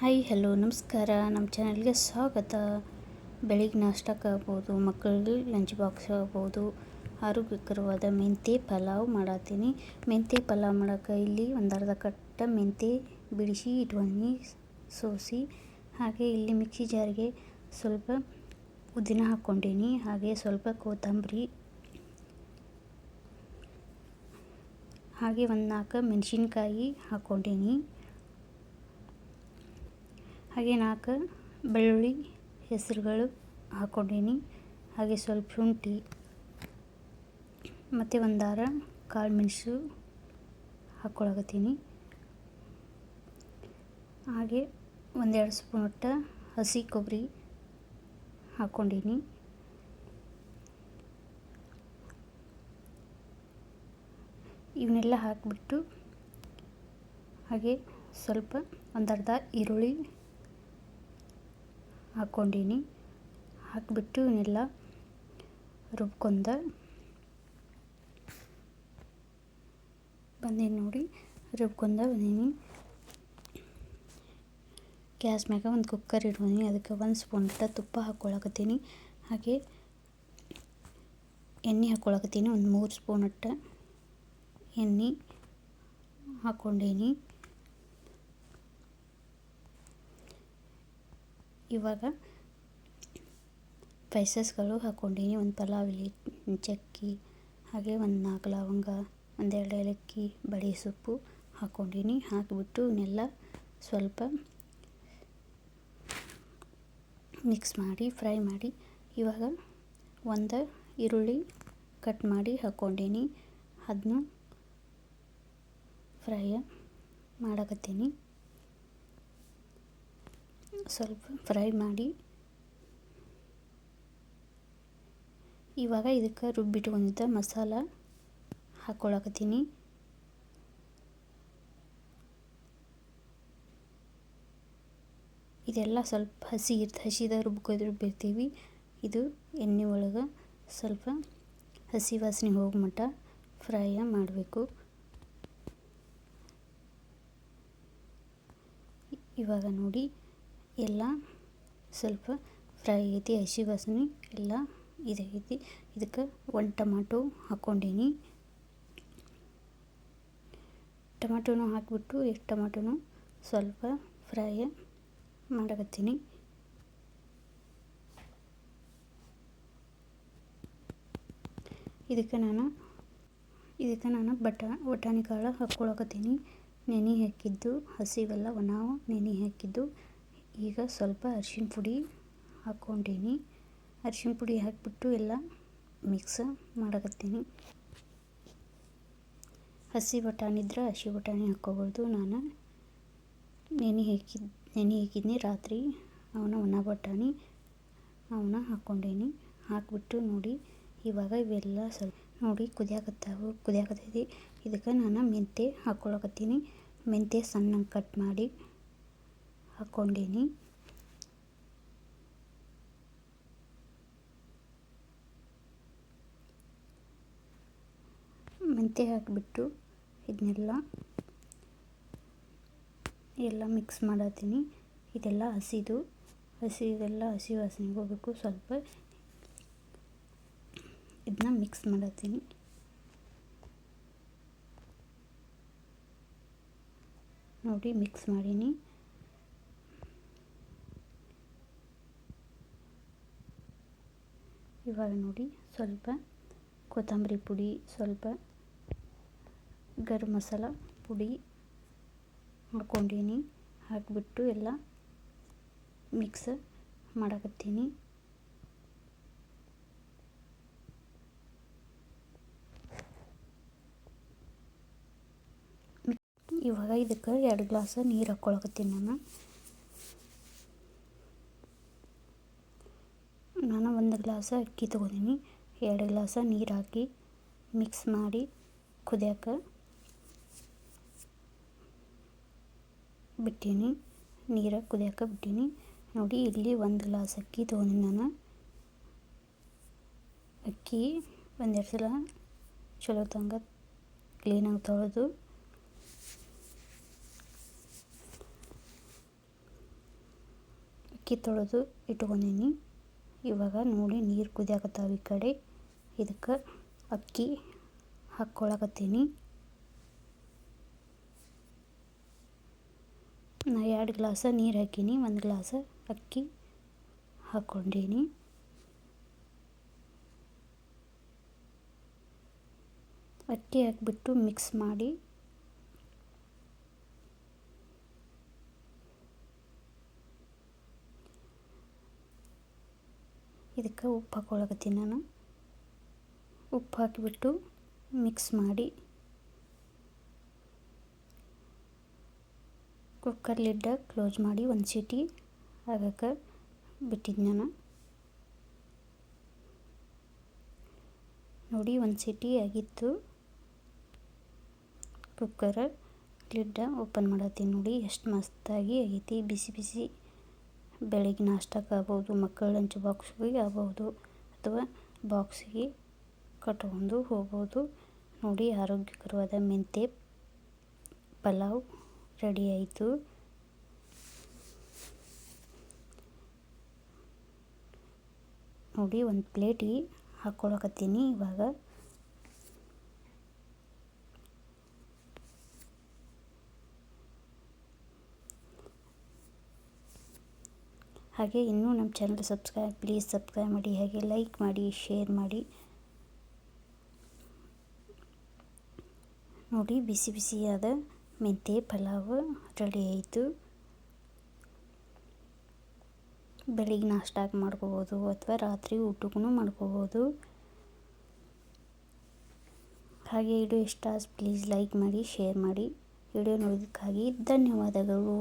Hi, hello, ನಮಸ್ಕಾರ. ನಮ್ಮ ಚಾನಲ್ಗೆ ಸ್ವಾಗತ. ಬೆಳಿಗ್ಗೆ ನಾಷ್ಟಕ್ಕೆ ಆಗ್ಬೋದು, ಮಕ್ಕಳಿಗೆ ಲಂಚ್ ಬಾಕ್ಸ್ ಆಗ್ಬೋದು, ಆರೋಗ್ಯಕರವಾದ ಮೆಂತ್ಯ ಪಲಾವ್ ಮಾಡತ್ತೀನಿ ಮೆಂತ್ಯ ಪಲಾವ್ ಮಾಡೋಕೆ ಇಲ್ಲಿ ಒಂದು ಅರ್ಧ ಕಟ್ಟ ಮೆಂತ್ಯ ಬಿಡಿಸಿ ಇಟ್ಕೊಂಡು ಸೋಸಿ. ಹಾಗೆ ಇಲ್ಲಿ ಮಿಕ್ಸಿ ಜಾರಿಗೆ ಸ್ವಲ್ಪ ಉದ್ದಿನ ಹಾಕ್ಕೊಂಡೀನಿ. ಹಾಗೆ ಸ್ವಲ್ಪ ಕೊತ್ತಂಬರಿ. ಹಾಗೆ ಒಂದು ನಾಲ್ಕು ಮೆಣಸಿನ್ಕಾಯಿ ಹಾಕ್ಕೊಂಡೀನಿ. ಹಾಗೆ ನಾಲ್ಕು ಬೆಳ್ಳುಳ್ಳಿ ಹೆಸರುಗಳು ಹಾಕ್ಕೊಂಡೀನಿ. ಹಾಗೆ ಸ್ವಲ್ಪ ಶುಂಠಿ, ಮತ್ತು ಒಂದಾರ ಕಾಳು ಮೆಣಸು ಹಾಕ್ಕೊಳಕತ್ತೀನಿ. ಹಾಗೆ ಒಂದೆರಡು ಸ್ಪೂನ್ ಒಟ್ಟ ಹಸಿ ಕೊಬ್ಬರಿ ಹಾಕ್ಕೊಂಡೀನಿ. ಇವನ್ನೆಲ್ಲ ಹಾಕಿಬಿಟ್ಟು ಹಾಗೆ ಸ್ವಲ್ಪ ಒಂದರ್ಧ ಈರುಳ್ಳಿ ಹಾಕ್ಕೊಂಡೀನಿ. ಹಾಕಿಬಿಟ್ಟು ಇವನ್ನೆಲ್ಲ ರುಬ್ಕೊಂಡೆ ಬಂದೀನಿ ನೋಡಿ ರುಬ್ಕೊಂಡೆ ಬಂದೀನಿ. ಗ್ಯಾಸ್ ಮ್ಯಾಗ ಒಂದು ಕುಕ್ಕರ್ ಇಡ್ತೀನಿ ಅದಕ್ಕೆ ಒಂದು ಸ್ಪೂನ್ ತುಪ್ಪ ಹಾಕ್ಕೊಳಕತ್ತೀನಿ. ಹಾಗೆ ಎಣ್ಣೆ ಹಾಕ್ಕೊಳಕತ್ತೀನಿ. ಒಂದು ಮೂರು ಸ್ಪೂನ್ ಅಟ್ಟ ಎಣ್ಣೆ ಹಾಕ್ಕೊಂಡೀನಿ. ಇವಾಗ ಸ್ಪೈಸಸ್ಗಳು ಹಾಕ್ಕೊಂಡೀನಿ ಒಂದು ಪಲಾವ್ ಎಲೆ ಚಕ್ಕಿ, ಹಾಗೆ ಒಂದು ನಾಲ್ಕು ಲವಂಗ ಒಂದೆರಡು ಏಲಕ್ಕಿ, ಬಡಿ ಸೊಪ್ಪು ಹಾಕ್ಕೊಂಡೀನಿ ಹಾಕಿಬಿಟ್ಟು ಇವನ್ನೆಲ್ಲ ಸ್ವಲ್ಪ ಮಿಕ್ಸ್ ಮಾಡಿ ಫ್ರೈ ಮಾಡಿ, ಇವಾಗ ಒಂದು ಈರುಳ್ಳಿ ಕಟ್ ಮಾಡಿ ಹಾಕ್ಕೊಂಡೀನಿ ಅದನ್ನು ಫ್ರೈ ಮಾಡಕತ್ತೀನಿ. ಸ್ವಲ್ಪ ಫ್ರೈ ಮಾಡಿ ಇವಾಗ ಇದಕ್ಕೆ ರುಬ್ಬಿಟ್ಕೊಂಡಿದ್ದ ಮಸಾಲ ಹಾಕ್ಕೊಳಕತ್ತೀನಿ ಇದೆಲ್ಲ ಸ್ವಲ್ಪ ಹಸಿ ಇರ್ತ, ಹಸಿದ ರುಬ್ಕೊಯ್ದು ರುಬ್ಬಿರ್ತೀವಿ. ಇದು ಎಣ್ಣೆ ಒಳಗೆ ಸ್ವಲ್ಪ ಹಸಿ ವಾಸನೆ ಹೋಗೋ ಮಟ್ಟ ಫ್ರೈ ಮಾಡಬೇಕು. ಇವಾಗ ನೋಡಿ ಎಲ್ಲ ಸ್ವಲ್ಪ ಫ್ರೈ ಐತಿ ಹಸಿ ವಾಸನೆ ಎಲ್ಲ ಇದೈತಿ ಇದಕ್ಕೆ ಒಂದು ಟೊಮಾಟೊ ಹಾಕ್ಕೊಂಡೀನಿ. ಟೊಮಾಟೊನು ಹಾಕಿಬಿಟ್ಟು ಎಷ್ಟು ಟೊಮಾಟೊನು ಸ್ವಲ್ಪ ಫ್ರೈ ಮಾಡಕತ್ತೀನಿ. ಇದಕ್ಕೆ ನಾನು ಇದಕ್ಕೆ ನಾನು ಬಟಾ, ಬಟಾಣಿ ಕಾಳು ಹಾಕ್ಕೊಳಕತ್ತೀನಿ. ನೆನೆ ಹಾಕಿದ್ದು ಹಸಿವೆಲ್ಲ ಒಣ ನೆನೆ ಹಾಕಿದ್ದು ಈಗ ಸ್ವಲ್ಪ ಅರ್ಶಿನ ಪುಡಿ ಹಾಕ್ಕೊಂಡೀನಿ. ಅರ್ಶಿಣ ಪುಡಿ ಹಾಕಿಬಿಟ್ಟು ಎಲ್ಲ ಮಿಕ್ಸ್ ಮಾಡಕತ್ತೀನಿ. ಹಸಿ ಬಟಾಣಿ ಇದ್ರೆ ಹಸಿ ಬಟಾಣಿ ಹಾಕ್ಕೋಬೋದು ನಾನು ನೆನೆ ಹಾಕಿದ್ದು ನೆನೆ ಹಾಕಿದ್ದೀನಿ ರಾತ್ರಿ. ಅವನ್ನ ಒಣ ಬಟಾಣಿ ಅವನ್ನ ಹಾಕ್ಕೊಂಡೀನಿ. ಹಾಕಿಬಿಟ್ಟು ನೋಡಿ, ಇವಾಗ ಇವೆಲ್ಲ ಸ್ವಲ್ಪ ನೋಡಿ ಕುದಿಯಾಕತ್ತಾವು ಕುದಿಯಾಕತ್ತೈತಿ. ಇದಕ್ಕೆ ನಾನು ಮೆಂತ್ಯ ಹಾಕ್ಕೊಳಕತ್ತೀನಿ. ಮೆಂತ್ಯ ಸಣ್ಣಗೆ ಕಟ್ ಮಾಡಿ ಹಾಕ್ಕೊಂಡೀನಿ. ಮೆಂತ್ಯ ಹಾಕಿಬಿಟ್ಟು ಇದನ್ನೆಲ್ಲ ಎಲ್ಲ ಮಿಕ್ಸ್ ಮಾಡತ್ತೀನಿ. ಇದೆಲ್ಲ ಹಸಿದು ಹಸಿ ಇದೆಲ್ಲ ಹಸಿ ವಾಸನೆಗೆ ಹೋಗಬೇಕು. ಸ್ವಲ್ಪ ಇದನ್ನ ಮಿಕ್ಸ್ ಮಾಡತ್ತೀನಿ. ನೋಡಿ ಮಿಕ್ಸ್ ಮಾಡೀನಿ. ಇವಾಗ ನೋಡಿ, ಸ್ವಲ್ಪ ಕೊತ್ತಂಬರಿ ಪುಡಿ, ಸ್ವಲ್ಪ ಗರಂ ಮಸಾಲ ಪುಡಿ ಹಾಕ್ಕೊಂಡೀನಿ ಹಾಕಿಬಿಟ್ಟು ಎಲ್ಲ ಮಿಕ್ಸ್ ಮಾಡಕತ್ತೀನಿ. ಇವಾಗ ಇದಕ್ಕೆ ಎರಡು ಗ್ಲಾಸ್ ನೀರು ಹಾಕ್ಕೊಳಕತ್ತೀನಿ ನಾನು ನಾನು ಒಂದು ಗ್ಲಾಸ್ ಅಕ್ಕಿ ತೊಗೊಂಡಿನಿ. ಎರಡು ಗ್ಲಾಸ ನೀರು ಹಾಕಿ ಮಿಕ್ಸ್ ಮಾಡಿ ಕುದಿಯೋಕೆ ಬಿಟ್ಟೀನಿ. ನೀರು ಕುದಿಯೋಕೆ ಬಿಟ್ಟೀನಿ. ನೋಡಿ, ಇಲ್ಲಿ ಒಂದು ಗ್ಲಾಸ್ ಅಕ್ಕಿ ತೊಗೊಂಡಿನಿ ನಾನು. ಅಕ್ಕಿ ಒಂದೆರಡು ಸಲ ಚಲೋ ತಂಗ ಕ್ಲೀನಾಗಿ ತೊಳೆದು ಅಕ್ಕಿ ತೊಳೆದು ಇಟ್ಕೊಂಡೀನಿ. ಇವಾಗ ನೋಡಿ ನೀರು ಕುದಿಯಾಕತ್ತಾವ ಈ ಕಡೆ. ಇದಕ್ಕೆ ಅಕ್ಕಿ ಹಾಕ್ಕೊಳಕತ್ತೀನಿ. ನಾ ಎರಡು ಗ್ಲಾಸ ನೀರು ಹಾಕೀನಿ, ಒಂದು ಗ್ಲಾಸ ಅಕ್ಕಿ ಹಾಕ್ಕೊಂಡೀನಿ. ಅಕ್ಕಿ ಹಾಕ್ಬಿಟ್ಟು ಮಿಕ್ಸ್ ಮಾಡಿ ಇದಕ್ಕೆ ಉಪ್ಪು ಹಾಕೊಳಕತ್ತೀನಿ ನಾನು. ಉಪ್ಪು ಹಾಕಿಬಿಟ್ಟು ಮಿಕ್ಸ್ ಮಾಡಿ ಕುಕ್ಕರ್ ಲಿಡ್ಡ ಕ್ಲೋಸ್ ಮಾಡಿ ಒಂದು ಸೀಟಿ ಆಗಕ್ಕೆ ಬಿಟ್ಟಿದ್ದು ನಾನು. ನೋಡಿ ಒಂದು ಸೀಟಿ ಆಗಿತ್ತು. ಕುಕ್ಕರ್ ಲಿಡ್ಡ ಓಪನ್ ಮಾಡತ್ತೀನಿ ನೋಡಿ, ಎಷ್ಟು ಮಸ್ತಾಗಿ ಆಗೈತಿ, ಬಿಸಿ ಬಿಸಿ. ಬೆಳಿಗ್ಗೆ ನಾಷ್ಟಕ್ಕೆ ಆಗ್ಬೋದು, ಮಕ್ಕಳ ಲಂಚ್ ಬಾಕ್ಸ್ಗೆ ಆಗ್ಬೋದು ಅಥವಾ ಬಾಕ್ಸಿಗೆ ಕಟ್ಕೊಂಡು ಹೋಗ್ಬೋದು. ನೋಡಿ, ಆರೋಗ್ಯಕರವಾದ ಮೆಂತ್ಯ ಪಲಾವ್ ರೆಡಿ ಆಯಿತು. ನೋಡಿ, ಒಂದು ಪ್ಲೇಟಿಗೆ ಹಾಕ್ಕೊಳಕತ್ತೀನಿ ಇವಾಗ. ಹಾಗೆ ಇನ್ನೂ ನಮ್ಮ ಚಾನಲ್ ಸಬ್ಸ್ಕ್ರೈಬ್, ಪ್ಲೀಸ್ ಸಬ್ಸ್ಕ್ರೈಬ್ ಮಾಡಿ, ಹಾಗೆ ಲೈಕ್ ಮಾಡಿ, ಶೇರ್ ಮಾಡಿ. ನೋಡಿ, ಬಿಸಿ ಬಿಸಿಯಾದ ಮೆಂತೆ ಪಲಾವ್ ರೆಡಿ ಆಯಿತು. ಬೆಳಿಗ್ಗೆ ನಾಷ್ಟಾಗಿ ಮಾಡ್ಕೋಬೋದು ಅಥವಾ ರಾತ್ರಿ ಊಟಕ್ಕೂ ಮಾಡ್ಕೋಬೋದು. ಹಾಗೆ ವಿಡಿಯೋ ಇಷ್ಟ ಪ್ಲೀಸ್ ಲೈಕ್ ಮಾಡಿ, ಶೇರ್ ಮಾಡಿ. ವಿಡಿಯೋ ನೋಡೋದಕ್ಕಾಗಿ ಧನ್ಯವಾದಗಳು.